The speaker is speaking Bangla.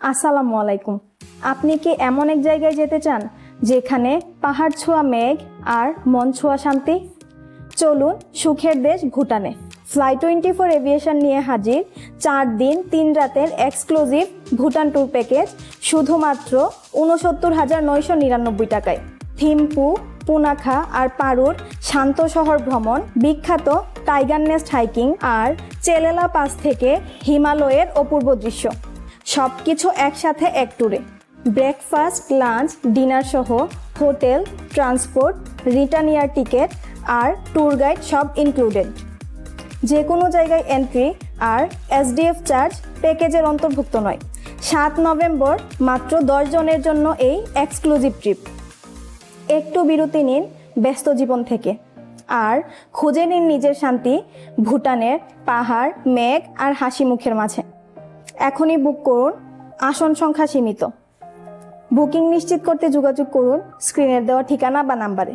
আসসালামু আলাইকুম। আপনি কি এমন এক জায়গায় যেতে চান যেখানে পাহাড় ছোঁয়া মেঘ আর মন ছোঁয়া শান্তি? চলুন সুখের দেশ ভুটানে। ফ্লাই টোয়েন্টি ফোর এভিয়েশন নিয়ে হাজির চার দিন, তিন রাতের এক্সক্লুসিভ ভুটান ট্যুর প্যাকেজ শুধুমাত্র উনসত্তর হাজার নয়শো নিরানব্বই টাকায়। থিম্পু, পুনাখা আর পারুর শান্ত শহর ভ্রমণ, বিখ্যাত টাইগার নেস্ট হাইকিং আর চেলেলা পাস থেকে হিমালয়ের অপূর্ব দৃশ্য। সব কিছু একসাথে এক ট্যুরে ব্রেকফাস্ট লাঞ্চ ডিনার সহ hotel transport return air ticket আর ট্যুর গাইড সব ইনক্লুডেড যে কোনো জায়গায় এন্ট্রি আর এসডিএফ চার্জ প্যাকেজের অন্তর্ভুক্ত নয়। সাত নভেম্বর মাত্র দশ জনের জন্য এই এক্সক্লুসিভ ট্রিপ একটু বিরতি নিন ব্যস্ত জীবন থেকে। আর খুঁজে নিন নিজের শান্তি, ভুটানের পাহাড়, মেঘ আর হাসি মুখের মাঝে। এখনই বুক করুন। আসন সংখ্যা সীমিত। বুকিং নিশ্চিত করতে যোগাযোগ করুন। স্ক্রিনের দেওয়া ঠিকানা বা নাম্বারে